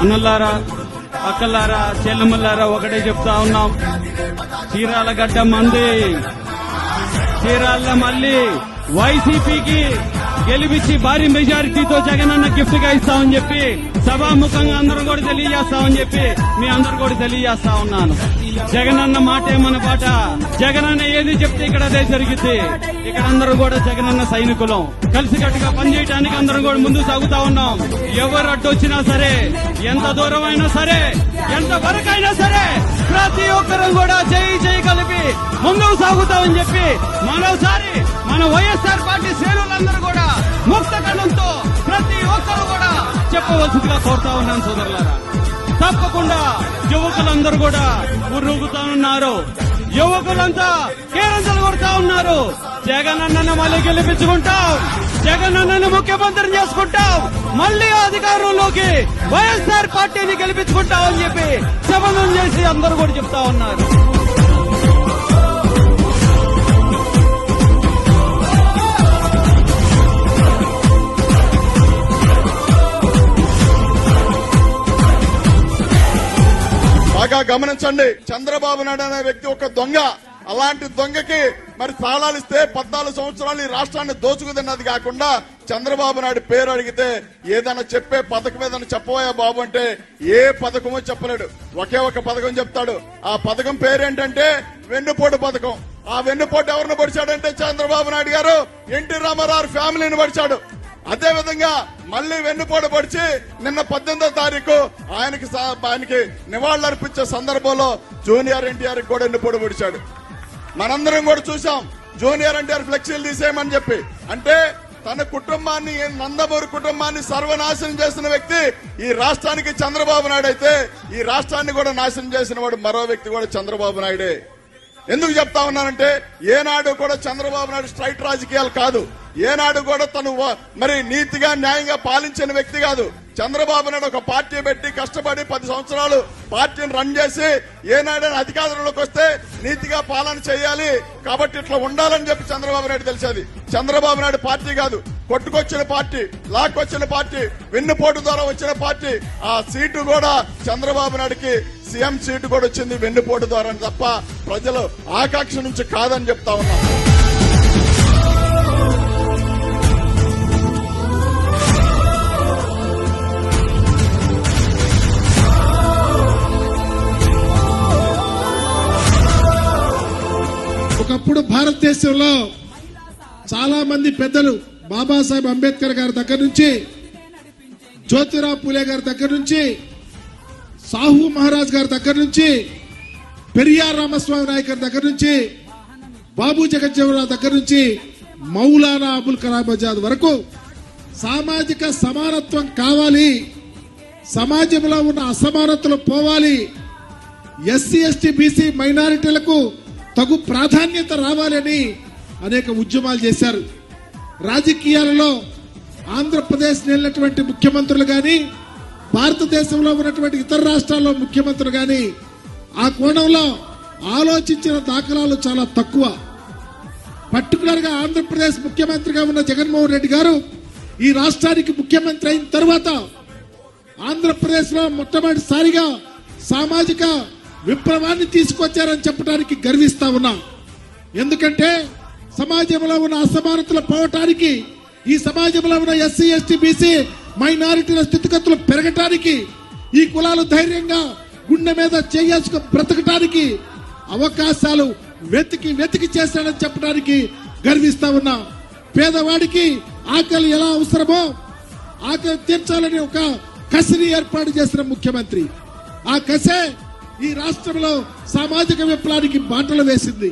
అన్నలారా అక్కలారా చెల్లెమ్మలారా ఒకటే చెప్తా ఉన్నాం. చీరాల గడ్డ మంది చీరాల మళ్ళీ వైసీపీకి గెలిపించి భారీ మెజారిటీతో జగనన్న గిఫ్ట్గా ఇస్తామని చెప్పి సభాముఖంగా అందరూ కూడా తెలియజేస్తామని చెప్పి మీ అందరు కూడా తెలియజేస్తా ఉన్నాను. జగనన్న మాటే మన పాట? జగన్ అన్న ఏది చెప్తే ఇక్కడ అదే జరిగింది ఇక్కడ అందరూ కూడా జగనన్న సైనికులం. కలిసికట్టుగా పనిచేయడానికి అందరం కూడా ముందు సాగుతా ఉన్నాం. ఎవరు అడ్డు వచ్చినా సరే ఎంత దూరం అయినా సరే ఎంత వరకైనా సరే ప్రతి ఒక్కరం కూడా చేయి చేయి ముందుకు సాగుతామని చెప్పి మరోసారి మన వైఎస్ఆర్ పార్టీ శ్రేణులందరూ కూడా ముక్త కళ్ళంతో ప్రతి ఒక్కరు కూడా చెప్పవలసిందిగా కోరుతా ఉన్నాను సోదరులారా. తప్పకుండా యువకులందరూ కూడా ఉర్రుగుతా ఉన్నారు యువకులంతా కేరంతలు కొడతా ఉన్నారు. జగన్ అన్నను మళ్ళీ గెలిపించుకుంటాం. జగన్ అన్నను ముఖ్యమంత్రి చేసుకుంటాం. మళ్ళీ అధికారంలోకి వైఎస్ఆర్ పార్టీని గెలిపించుకుంటాం అని చెప్పి శపథం చేసి అందరూ కూడా చెప్తా ఉన్నారు. బాగా గమనించండి. చంద్రబాబు నాయుడు అనే వ్యక్తి ఒక దొంగ. అలాంటి దొంగకి మరి తాళాలు ఇస్తే పద్నాలుగు సంవత్సరాలు ఈ రాష్ట్రాన్ని దోచుకుతున్నది కాకుండా చంద్రబాబు నాయుడు పేరు అడిగితే ఏదైనా చెప్పే పథకం ఏదైనా చెప్పబోయా బాబు అంటే ఏ పథకమో చెప్పలేడు. ఒకే ఒక పథకం చెప్తాడు. ఆ పథకం పేరేంటంటే వెన్నుపోటు పథకం. ఆ వెన్నుపోటు ఎవరిని పడిచాడంటే చంద్రబాబు నాయుడు గారు? ఎన్టీ రామారావు ఫ్యామిలీని పడిచాడు. అదేవిధంగా మళ్ళీ మళ్ళీ వెన్నుపోటు పొడిచి నిన్న పద్దెనిమిదో తారీఖు ఆయనకి ఆయనకి నివాళులర్పించే సందర్భంలో జూనియర్ ఎన్టీఆర్ కూడా వెన్నుపోటు పొడిచాడు. మనందరం కూడా చూసాం జూనియర్ ఎన్టీఆర్ ఫ్లెక్సీలు తీసేయమని చెప్పి. అంటే తన కుటుంబాన్ని నందమూరి కుటుంబాన్ని సర్వనాశనం చేసిన వ్యక్తి ఈ రాష్ట్రానికి చంద్రబాబు నాయుడు అయితే ఈ రాష్ట్రాన్ని కూడా నాశనం చేసిన వాడు మరో వ్యక్తి కూడా చంద్రబాబు నాయుడే. ఎందుకు చెప్తా ఉన్నానంటే ఏనాడు కూడా చంద్రబాబు నాయుడు స్ట్రైట్ రాజకీయాలు కాదు. ఏనాడు కూడా తను వ- మరి నీతిగా న్యాయంగా పాలించిన వ్యక్తి కాదు. చంద్రబాబు నాయుడు ఒక పార్టీ పెట్టి కష్టపడి పది సంవత్సరాలు పార్టీని రన్ చేసి ఏనాడైనా అధికారంలోకి వస్తే నీతిగా పాలన చేయాలి. కాబట్టి ఇట్లా ఉండాలని చెప్పి చంద్రబాబు నాయుడు తెలిసేది. చంద్రబాబు నాయుడు పార్టీ కాదు కొట్టుకొచ్చిన పార్టీ లాక్కొచ్చిన పార్టీ వెన్నుపోటు ద్వారా వచ్చిన పార్టీ. ఆ సీటు కూడా చంద్రబాబు నాయుడుకి సీఎం సీటు కూడా వచ్చింది వెన్నుపోటు ద్వారా తప్ప ప్రజలు ఆకాంక్ష నుంచి కాదని చెప్తా ఉన్నాం. ఒకప్పుడు భారతదేశంలో చాలా మంది పెద్దలు బాబాసాహెబ్ అంబేద్కర్ గారి దగ్గర నుంచి జ్యోతిరావు పూలే గారి దగ్గర నుంచి సాహు మహారాజ్ గారి దగ్గర నుంచి పెరియార్ రామస్వామి నాయక్ గారి దగ్గర నుంచి బాబు జగజ్జీవరావు దగ్గర నుంచి మౌలానా అబుల్ కలాం ఆజాద్ వరకు సామాజిక సమానత్వం కావాలి సమాజంలో ఉన్న అసమానతలు పోవాలి ఎస్సీ ఎస్టీ బీసీ మైనారిటీలకు తగు ప్రాధాన్యత రావాలని అనేక ఉద్యమాలు చేశారు. రాజకీయాలలో ఆంధ్రప్రదేశ్ వెళ్ళినటువంటి ముఖ్యమంత్రులు కానీ భారతదేశంలో ఉన్నటువంటి ఇతర రాష్ట్రాల్లో ముఖ్యమంత్రులు కానీ ఆ కోణంలో ఆలోచించిన దాఖలాలు చాలా తక్కువ. పర్టికులర్గా ఆంధ్రప్రదేశ్ ముఖ్యమంత్రిగా ఉన్న జగన్మోహన్ రెడ్డి గారు ఈ రాష్ట్రానికి ముఖ్యమంత్రి అయిన తర్వాత ఆంధ్రప్రదేశ్లో మొట్టమొదటిసారిగా సామాజిక విప్లవాన్ని తీసుకొచ్చారని చెప్పడానికి గర్విస్తా ఉన్నాం. ఎందుకంటే సమాజంలో ఉన్న అసమానతలు పోవటానికి ఈ సమాజంలో ఉన్న ఎస్సీ ఎస్టీ బీసీ మైనారిటీల స్థితిగతులు పెరగటానికి ఈ కులాలు ధైర్యంగా గుండె మీద చేసుకు బ్రతకటానికి అవకాశాలు వెతికి వెతికి చేశాడని చెప్పడానికి గర్విస్తా ఉన్నా. పేదవాడికి ఆకలి ఎలా అవసరమో ఆకలి తీర్చాలని ఒక కసిని ఏర్పాటు చేసిన ముఖ్యమంత్రి. ఆ కసే ఈ రాష్ట్రంలో సామాజిక విప్లవానికి బాటలు వేసింది.